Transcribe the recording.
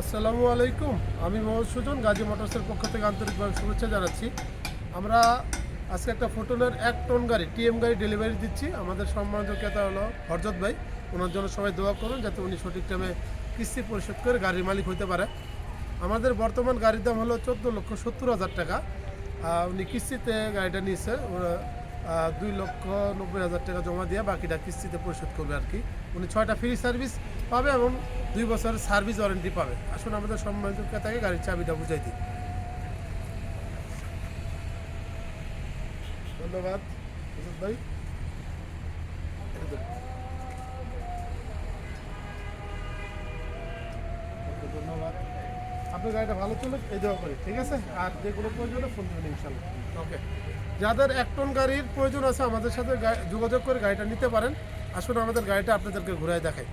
আসসালামু আলাইকুম। আমি মোহাম্মদ সুজন, গাজী মোটরসের পক্ষ থেকে আন্তরিকভাবে শুভেচ্ছা জানাচ্ছি। আমরা আজকে একটা ফোটনের এক টন গাড়ি টিএম গাড়ি ডেলিভারি দিচ্ছি। আমাদের সম্মানিত ক্রেতা হলো হরজত ভাই। ওনার জন্য সবাই দোয়া করুন যাতে উনি সঠিক টাইমে কিস্তি পরিশোধ করে গাড়ির মালিক হতে পারে। আমাদের বর্তমান গাড়ির দাম হলো চোদ্দ লক্ষ সত্তর হাজার টাকা। উনি কিস্তিতে গাড়িটা নিয়েছে। দুই লক্ষ নব্বই হাজার টাকা জমা দিয়ে বাকিটা কিস্তিতে পরিশোধ করবে আর কি। উনি ছয়টা ফ্রি সার্ভিস পাবে এবং দুই বছরের সার্ভিস ওয়ারেন্টি পাবে। আসুন আমাদের সম্মানিত ক্রেতাকে গাড়ির চাবিটা বুঝাই দিই। ধন্যবাদ ভাই। ধন্যবাদ। আপনার গাড়িটা ভালো চলুক এই দেওয়া করি ঠিক আছে? আর যে কোনো প্রয়োজনে ফোন করবেন ইনশাল্লাহ ওকে। যাদের এক টন গাড়ির প্রয়োজন আছে আমাদের সাথে যোগাযোগ করে গাড়িটা নিতে পারেন। আসুন আমাদের গাড়িটা আপনাদেরকে ঘুরায় দেখাই।